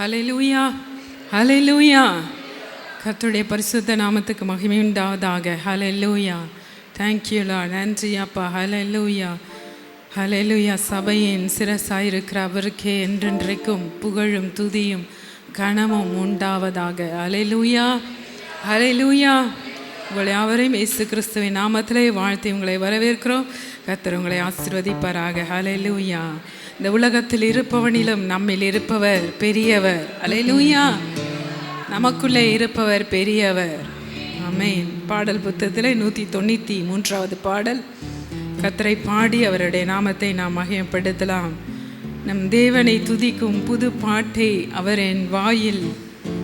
ஹalleluya ஹalleluya கத்துடைய பரிசுத்த நாமத்துக்கு மகிமை உண்டாவதாக. ஹalleluya thank you நன்றி அப்பா. ஹalleluya ஹalleluya சபையின் சிரசாயிருக்கிற அவருக்கே என்றென்றைக்கும் புகழும் துதியும் கனமும் உண்டாவதாக. ஹalleluya ஹalleluya உங்களை யாவரையும் இயேசு கிறிஸ்துவின் நாமத்திலே வாழ்த்தி உங்களை வரவேற்கிறோம். கத்தர் உங்களை ஆசிர்வதிப்பாராக. அலையலூயா இந்த உலகத்தில் இருப்பவனிலும் நம்மில் இருப்பவர் பெரியவர். அலையலூயா நமக்குள்ளே இருப்பவர் பெரியவர். அமேன் பாடல் புத்தகத்தில் நூற்றி தொண்ணூற்றி மூன்றாவது பாடல். கத்தரை பாடி அவருடைய நாமத்தை நாம் மகிமப்படுத்தலாம். நம் தேவனை துதிக்கும் புது பாட்டை அவர் என் வாயில்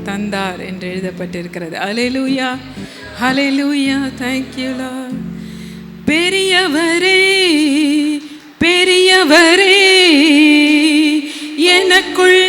தந்தார் என்று எழுதப்பட்டிருக்கிறது. அலையலூயா ஹலெலூயா தேங்க்யூ லார்ட் பெரியவரே பெரியவரே எனக்குள்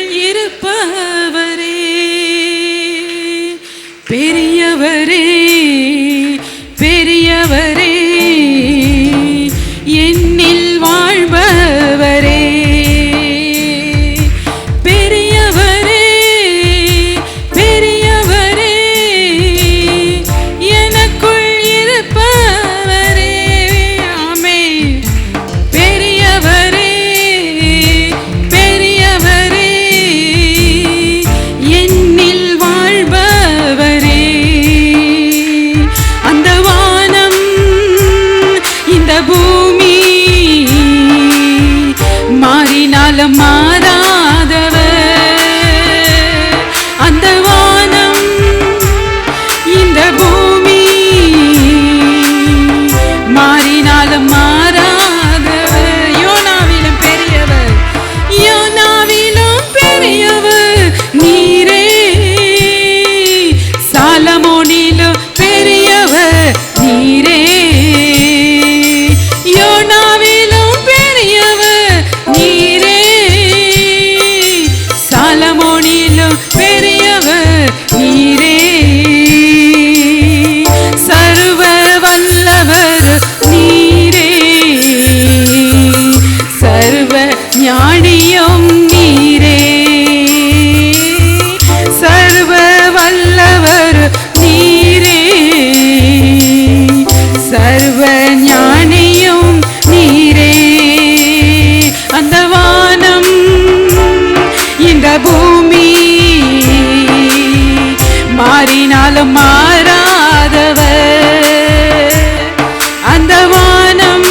இந்த வானம்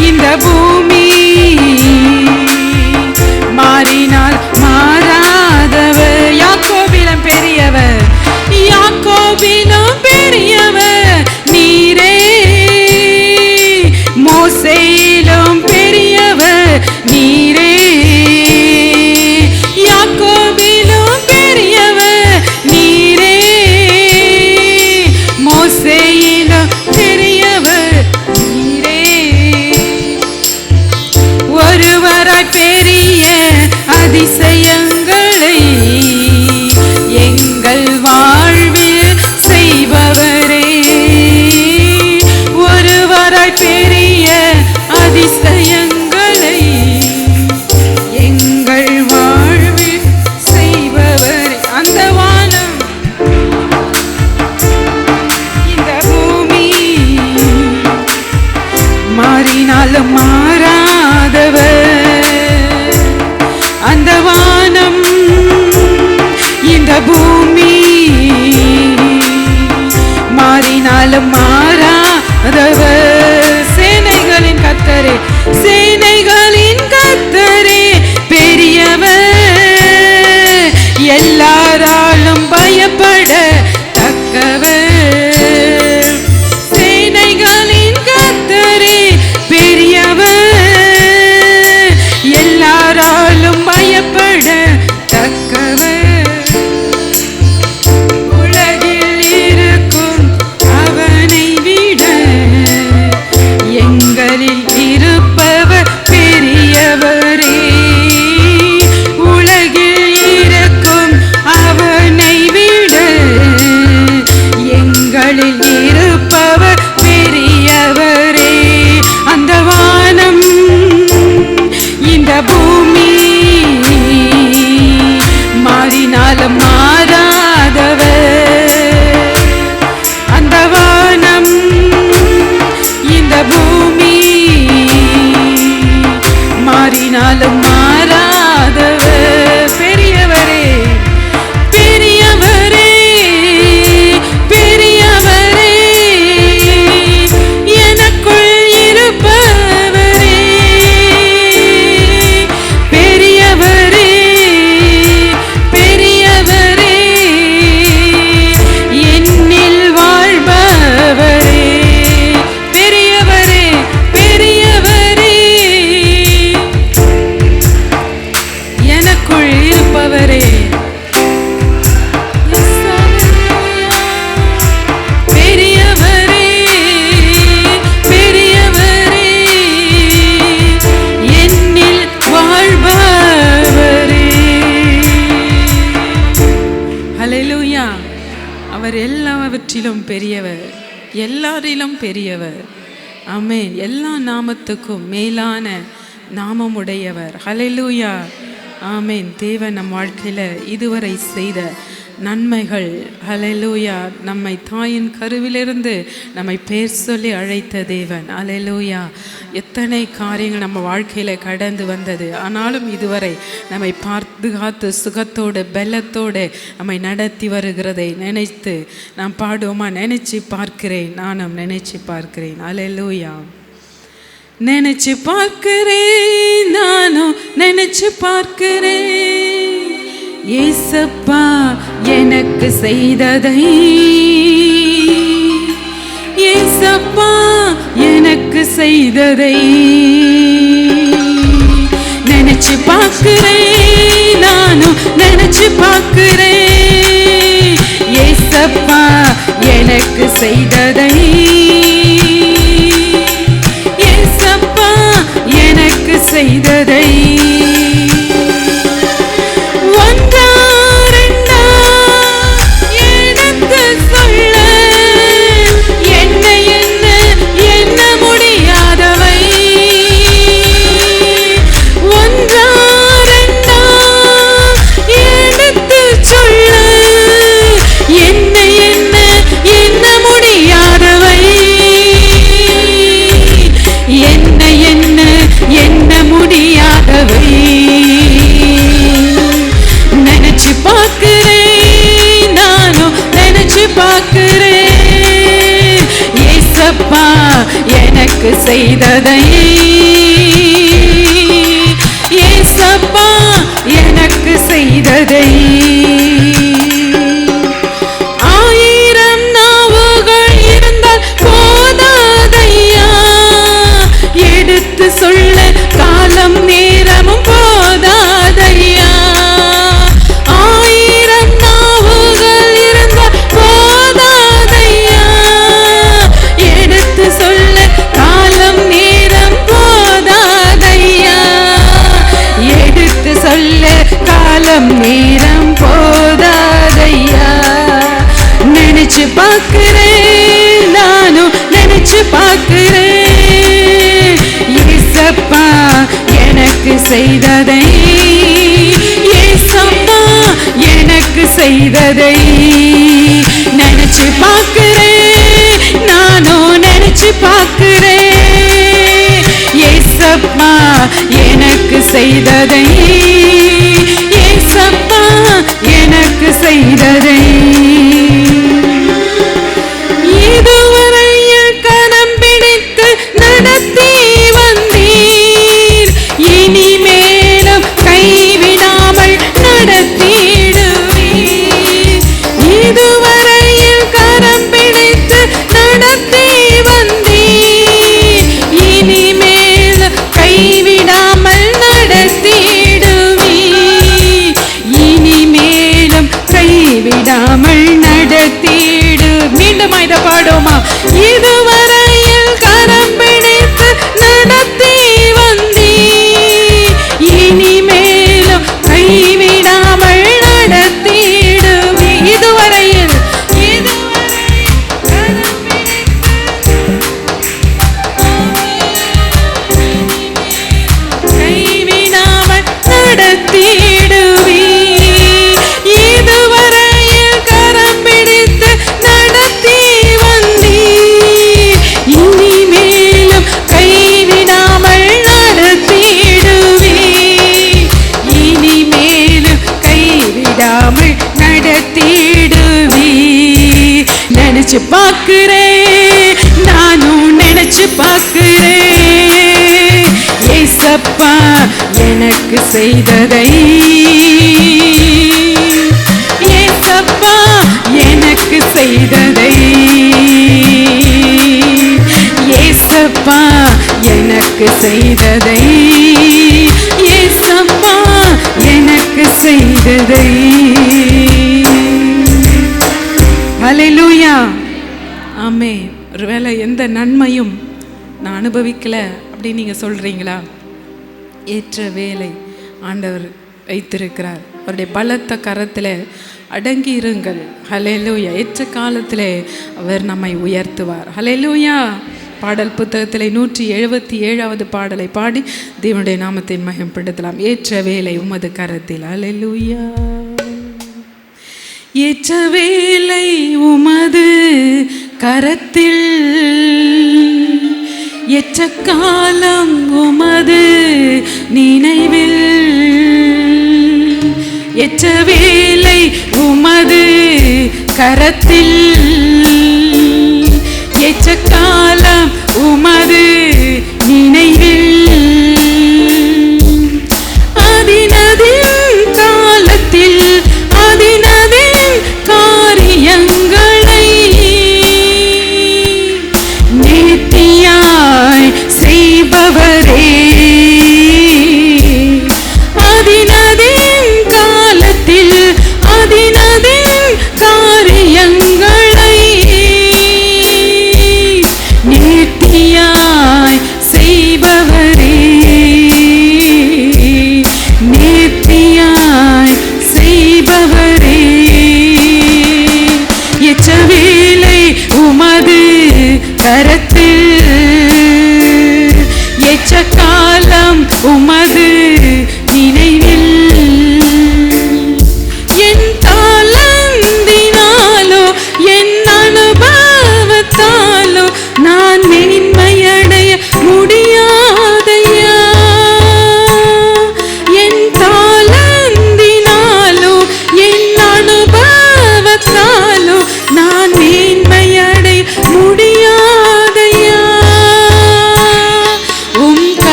இந்த பூமி மாறினாலும் மாறாதவர். அந்த வானம் இந்த பூமி மாறினாலும் மாறாதவர். சேனைகளின் கத்தரே சேனை முற்றிலும் பெரியவர். எல்லாரிலும் பெரியவர். ஆமென். எல்லா நாமத்துக்கும் மேலான நாமமுடையவர். ஹலெலூயா ஆமேன். தேவன் நம் வாழ்க்கையில் இதுவரை செய்த நன்மைகள். அலையலூயா நம்மை தாயின் கருவிலிருந்து நம்மை பேர் சொல்லி அழைத்த தேவன். அலையலூயா எத்தனை காரியங்கள் நம்ம வாழ்க்கையில் கடந்து வந்தது. ஆனாலும் இதுவரை நம்மை பாதுகாத்து சுகத்தோடு பெல்லத்தோடு நம்மை நடத்தி வருகிறதை நினைத்து நான் பாடுவோமா? நினைச்சு பார்க்கிறேன். நானும் நினைச்சு பார்க்கிறேன். அலையலூயா நினைச்சு பார்க்கிறேன். நானும் நினைச்சு பார்க்கிறேன். ஏசப்பா எனக்கு செய்ததை. ஏசப்பா எனக்கு செய்ததை. நினைச்சு பார்க்கிறேன் நானும் நினைச்சு பார்க்கிறேன். ஏசப்பா எனக்கு செய்ததை. செய்ததை. ஏசப்பா எனக்கு செய்ததை. காலம் நேரம் போதாதையா? நினைச்சு பார்க்கிறேன் நானும் நினைச்சு பார்க்கிறேன். ஏசப்பா எனக்கு செய்ததை ஏசப்பா எனக்கு செய்ததை. நினைச்சு பார்க்கிறேன் நானும் நினைச்சு பார்க்கிறேன். ஏசப்பா எனக்கு செய்ததை. கைவிடாமல் நடத்திடு. மீண்டும் இதை பாடுமா இதுவரை நினைச்சு பார்க்கிறேன். நானும் நினைச்சு பார்க்கிறேன். ஏசப்பா எனக்கு செய்ததை. ஏசப்பா எனக்கு செய்ததை. ஏசப்பா எனக்கு செய்ததை. ஏசப்பா எனக்கு செய்ததை. நன்மையும் நான் அனுபவிக்கலை அப்படின்னு நீங்கள் சொல்கிறீங்களா ஏற்ற வேலை ஆண்டவர் வைத்திருக்கிறார். அவருடைய பலத்த கரத்தில் அடங்கி இருங்கள். ஹலெலூயா ஏற்ற காலத்திலே அவர் நம்மை உயர்த்துவார். ஹலெலூயா பாடல் புத்தகத்தில் நூற்றி எழுபத்தி ஏழாவது பாடலை பாடி தேவனுடைய நாமத்தை மகம்படுத்தலாம் ஏற்ற வேலை உமது கரத்தில். அலெலுயா ஏற்ற வேலை உமது கரத்தில் எச்சக்காலம் உமது நினைவில். எச்ச வேலை உமது கரத்தில்.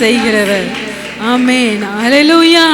செய்கிறவர் ஆமேன். அலலுயா